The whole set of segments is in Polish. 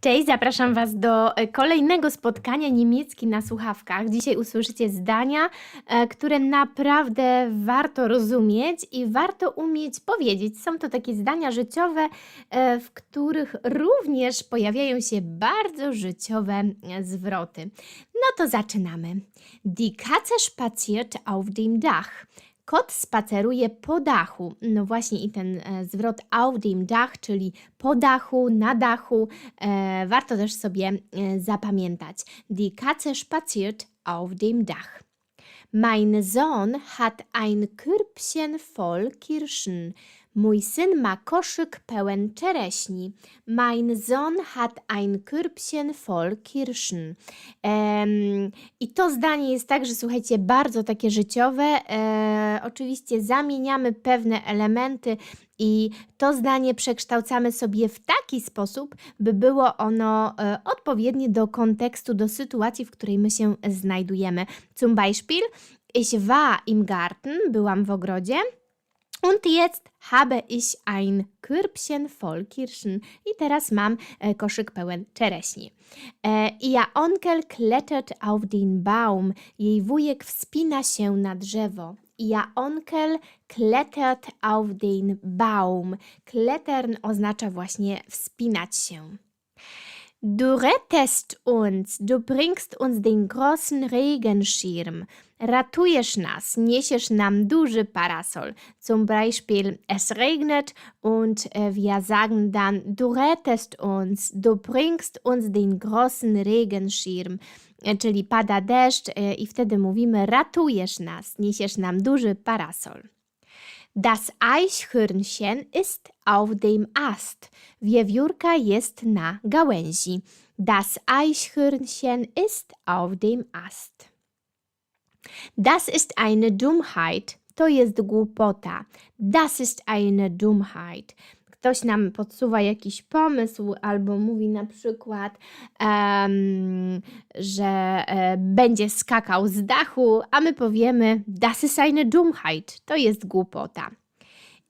Cześć, zapraszam Was do e, kolejnego spotkania niemiecki na słuchawkach. Dzisiaj usłyszycie zdania, e, które naprawdę warto rozumieć i warto umieć powiedzieć. Są to takie zdania życiowe, e, w których również pojawiają się bardzo życiowe zwroty. No to zaczynamy. Die Katze spaziert auf dem Dach. Kot spaceruje po dachu. No właśnie i ten e, zwrot auf dem Dach, czyli po dachu, na dachu, e, warto też sobie e, zapamiętać. Die Katze spaziert auf dem Dach. Mein Sohn hat ein Körbchen voll Kirschen. Mój syn ma koszyk pełen czereśni. Mein Sohn hat ein Körbchen voll Kirschen. Em, I to zdanie jest także, słuchajcie, bardzo takie życiowe. E, oczywiście zamieniamy pewne elementy i to zdanie przekształcamy sobie w taki sposób, by było ono e, odpowiednie do kontekstu, do sytuacji, w której my się znajdujemy. Zum Beispiel, ich war im Garten, byłam w ogrodzie. Und jetzt habe ich ein Körbchen voll Kirschen. I teraz mam e, koszyk pełen czereśni. E, Ihr Onkel klettert auf den Baum. Jej wujek wspina się na drzewo. Ihr Onkel klettert auf den Baum. Klettern oznacza właśnie wspinać się. Du rettest uns, du bringst uns den großen Regenschirm. Ratujesz nas, niesiesz nam duży parasol. Zum Beispiel, es regnet und äh, wir sagen dann, du rettest uns, du bringst uns den großen Regenschirm. E, Czyli pada deszcz e, i wtedy mówimy, ratujesz nas, niesiesz nam duży parasol. Das Eichhörnchen ist auf dem Ast. Wiewiórka jest na gałęzi. Das Eichhörnchen ist auf dem Ast. Das ist eine Dummheit. To jest głupota. Das ist eine Dummheit. Ktoś nam podsuwa jakiś pomysł albo mówi na przykład, em, że e, będzie skakał z dachu, a my powiemy, das ist eine Dummheit. To jest głupota.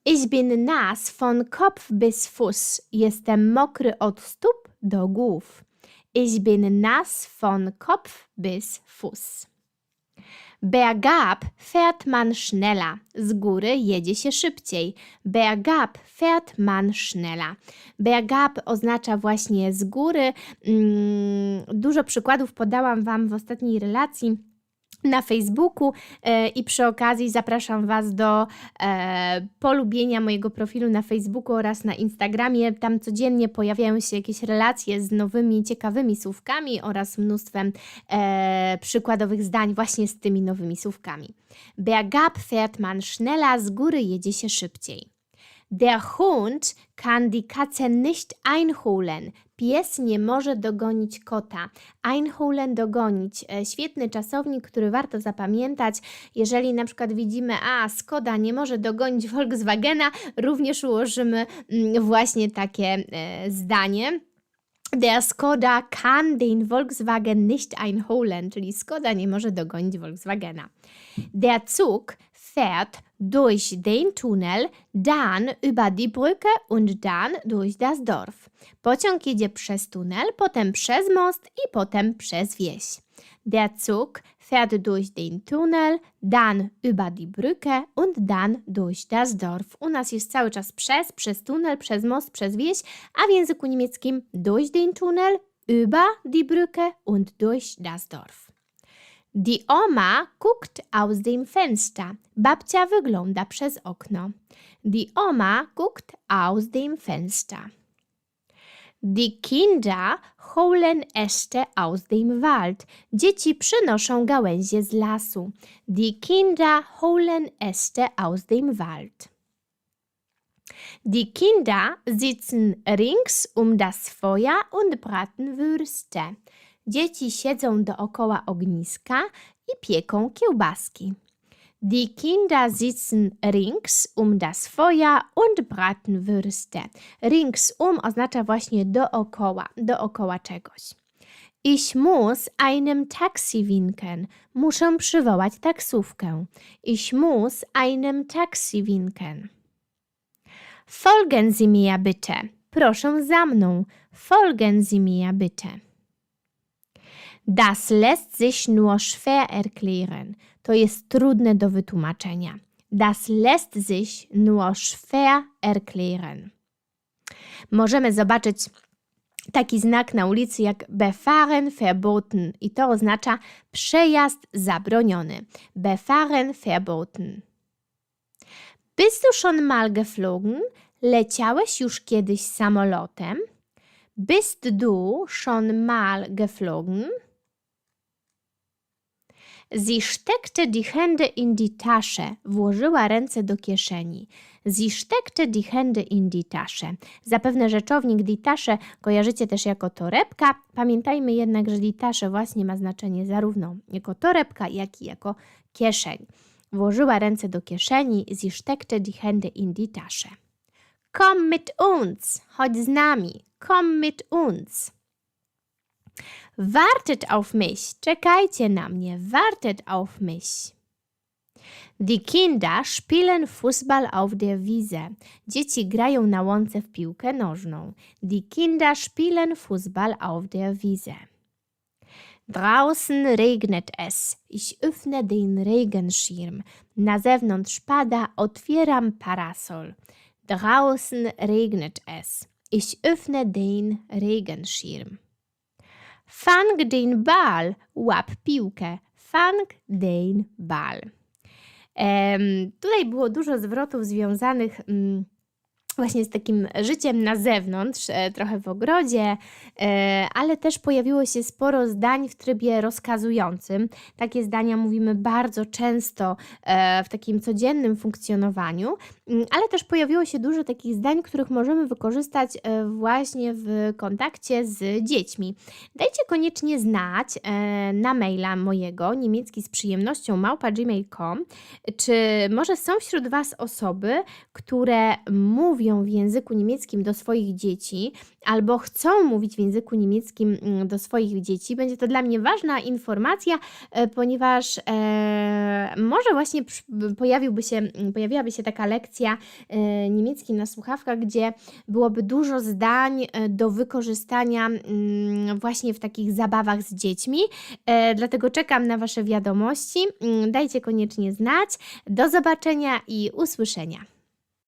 Ich bin nass von Kopf bis Fuß. Jestem mokry od stóp do głów. Ich bin nass von Kopf bis Fuß. Bergab fährt man schneller. Z góry jedzie się szybciej. Bergab fährt man schneller. Bergab oznacza właśnie z góry. Mm, Dużo przykładów podałam Wam w ostatniej relacji na Facebooku e, i przy okazji zapraszam Was do e, polubienia mojego profilu na Facebooku oraz na Instagramie. Tam codziennie pojawiają się jakieś relacje z nowymi, ciekawymi słówkami oraz mnóstwem e, przykładowych zdań właśnie z tymi nowymi słówkami. Bergab fährt man schneller, z góry jedzie się szybciej. Der Hund kann die Katze nicht einholen. Pies nie może dogonić kota. Einholen dogonić. E, Świetny czasownik, który warto zapamiętać. Jeżeli na przykład widzimy, a Skoda nie może dogonić Volkswagena, również ułożymy mm, właśnie takie e, zdanie. Der Skoda kann den Volkswagen nicht einholen, czyli Skoda nie może dogonić Volkswagena. Der Zug fährt durch den Tunnel, dann über die Brücke und dann durch das Dorf. Pociąg jedzie przez tunel, potem przez most i potem przez wieś. Der Zug fährt durch den Tunnel, dann über die Brücke und dann durch das Dorf. U nas jest cały czas przez, przez tunel, przez most, przez wieś, a w języku niemieckim durch den Tunnel, über die Brücke und durch das Dorf. Die Oma guckt aus dem Fenster. Babcia wygląda przez okno. Die Oma guckt aus dem Fenster. Die Kinder holen Äste aus dem Wald. Dzieci przynoszą gałęzie z lasu. Die Kinder holen Äste aus dem Wald. Die Kinder sitzen rings um das Feuer und braten Würste. Dzieci siedzą dookoła ogniska i pieką kiełbaski. Die Kinder sitzen rings um das Feuer und braten Würste. Ringsum oznacza właśnie dookoła, dookoła czegoś. Ich muss einem Taxi winken. Muszę przywołać taksówkę. Ich muss einem Taxi winken. Folgen Sie mir bitte. Proszę za mną. Folgen Sie mir bitte. Das lässt sich nur schwer erklären. To jest trudne do wytłumaczenia. Das lässt sich nur schwer erklären. Możemy zobaczyć taki znak na ulicy jak Befahren verboten i to oznacza przejazd zabroniony. Befahren verboten. Bist du schon mal geflogen? Leciałeś już kiedyś samolotem? Bist du schon mal geflogen? Sie steckte die Hände in die Tasche. Włożyła ręce do kieszeni. Sie steckte die Hände in die Tasche. Zapewne rzeczownik die Tasche kojarzycie też jako torebka. Pamiętajmy jednak, że die Tasche właśnie ma znaczenie zarówno jako torebka, jak i jako kieszeń. Włożyła ręce do kieszeni. Sie steckte die Hände in die Tasche. Komm mit uns. Chodź z nami. Komm mit uns. Wartet auf mich. Czekajcie na mnie. Wartet auf mich. Die Kinder spielen Fußball auf der Wiese. Dzieci grają na łące w piłkę nożną. Die Kinder spielen Fußball auf der Wiese. Draußen regnet es. Ich öffne den Regenschirm. Na zewnątrz pada, otwieram parasol. Draußen regnet es. Ich öffne den Regenschirm. Fang den Ball, łap piłkę. Fang den Ball. Em, tutaj było dużo zwrotów związanych mm, właśnie z takim życiem na zewnątrz, e, trochę w ogrodzie, e, ale też pojawiło się sporo zdań w trybie rozkazującym. Takie zdania mówimy bardzo często e, w takim codziennym funkcjonowaniu, ale też pojawiło się dużo takich zdań, których możemy wykorzystać e, właśnie w kontakcie z dziećmi. Dajcie koniecznie znać e, na maila mojego niemiecki z przyjemnością małpa.gmail.com, czy może są wśród Was osoby, które mówią w języku niemieckim do swoich dzieci albo chcą mówić w języku niemieckim mm, do swoich dzieci. Będzie to dla mnie ważna informacja, e, ponieważ może właśnie pojawiłby się, pojawiłaby się taka lekcja e, niemiecki na słuchawkach, gdzie byłoby dużo zdań e, do wykorzystania mm, właśnie w takich zabawach z dziećmi. E, Dlatego czekam na Wasze wiadomości. Mm, Dajcie koniecznie znać. Do zobaczenia i usłyszenia.